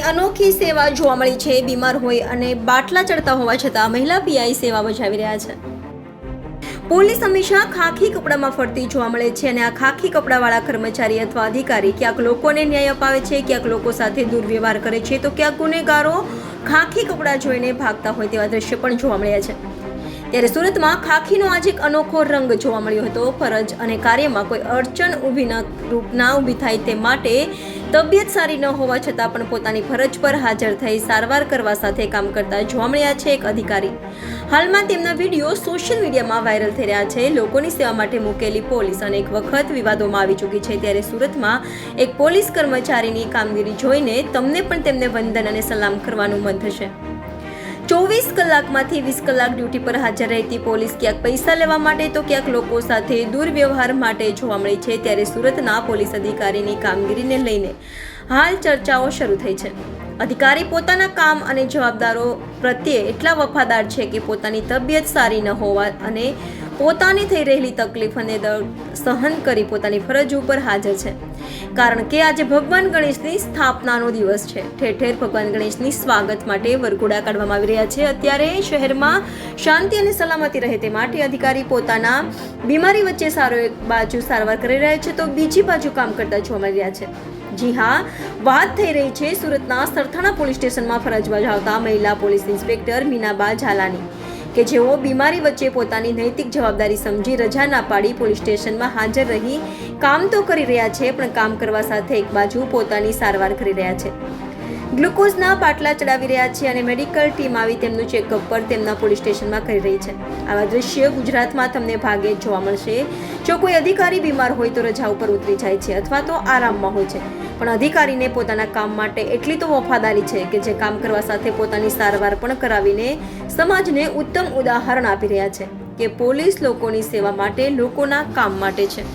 અનોખી સેવા જોવા મળી છે. બીમાર હોય અને બાટલા ચડતા હોવા છતાં મહિલા પીઆઈ સેવા બજાવી રહ્યા છે. પોલીસ હંમેશા ખાખી કપડામાં ફરતી જોવા મળે છે અને આ ખાખી કપડાવાળા કર્મચારી અથવા અધિકારી ક્યાંક લોકોને ન્યાય અપાવે છે, ક્યાંક લોકો સાથે દુર્વ્યવહાર કરે છે, તો ક્યાંક ગુનેગારો ખાખી કપડાં જોઈને ભાગતા હોય તેવા દ્રશ્ય પણ જોવા મળ્યા છે. ત્યારે સુરતમાં ખાખીનો આજે એક અનોખો રંગ જોવા મળ્યો હતો. ફરજ અને કાર્યમાં કોઈ અડચણ ઊભી ન રૂપ ના ઊભી થાય તે માટે તબિયત સારી ન હોવા છતાં પણ પોતાની ફરજ પર હાજર થઈ સારવાર કરવા સાથે કામ કરતા જોવા મળ્યા છે એક અધિકારી. હાલમાં તેમના વીડિયો સોશિયલ મીડિયામાં વાયરલ થઈ રહ્યા છે. લોકોની સેવા માટે મૂકેલી પોલીસ અનેક વખત વિવાદોમાં આવી ચૂકી છે. ત્યારે સુરતમાં એક પોલીસ કર્મચારીની કામગીરી જોઈને તમને પણ તેમને વંદન અને સલામ કરવાનું મન થશે. ચોવીસ કલાકમાંથી વીસ કલાક ડ્યુટી પર હાજર રહેતી પોલીસ ક્યાંક પૈસા લેવા માટે તો ક્યાંક લોકો સાથે દુર્વ્યવહાર માટે જોવા મળી છે, ત્યારે સુરતના પોલીસ અધિકારીની કામગીરીને લઈને હાલ ચર્ચાઓ શરૂ થઈ છે. અધિકારી પોતાના કામ અને જવાબદારો પ્રત્યે એટલા વફાદાર છે કે પોતાની તબિયત સારી ન હોવા અને પોતાની થઈ રહેલી તકલીફ અને સહન કરી પોતાની ફરજ ઉપર હાજર છે. કારણ કે આજે ભગવાન ગણેશની સ્થાપનાનો દિવસ છે. ઠેર ઠેર ભગવાન ગણેશની સ્વાગત માટે વરઘોડા કાઢવામાં આવી રહ્યા છે. અત્યારે શહેરમાં શાંતિ અને સલામતી રહે તે માટે અધિકારી પોતાના બીમારી વચ્ચે સારો એક બાજુ સારવાર કરી રહ્યા છે. તો બીજી બાજુ કામ કરતા જોવા મળી રહ્યા છે. જી હા, વાત થઈ રહી છે સુરતના સરથાણા પોલીસ સ્ટેશનમાં ફરજ બજાવતા મહિલા પોલીસ ઇન્સ્પેક્ટર મીનાબા ઝાલાની. કે જેઓ બીમારી વચ્ચે પોતાની નૈતિક જવાબદારી સમજી રજા ના પાડી પોલીસ સ્ટેશનમાં હાજર રહી કામ તો કરી રહ્યા છે, પણ કામ કરવા સાથે એક બાજુ પોતાની સારવાર કરી રહ્યા છે. ગ્લુકોઝના પાટલા ચડાવી રહ્યા છે અને મેડિકલ ટીમ આવી તેમનું ચેકઅપ પર તેમના પોલીસ સ્ટેશનમાં કરી રહી છે. આવા દ્રશ્ય ગુજરાતમાં તમને ભાગે જોવા મળશે. જો કોઈ અધિકારી બીમાર હોય તો રજા ઉપર ઉતરી જાય છે અથવા તો આરામમાં હોય છે. પણ અધિકારીને પોતાના કામ માટે એટલી તો વફાદારી છે કે જે કામ કરવા સાથે પોતાની સારવાર પણ કરાવીને સમાજને ઉત્તમ ઉદાહરણ આપી રહ્યા છે કે પોલીસ લોકોની સેવા માટે લોકોના કામ માટે છે.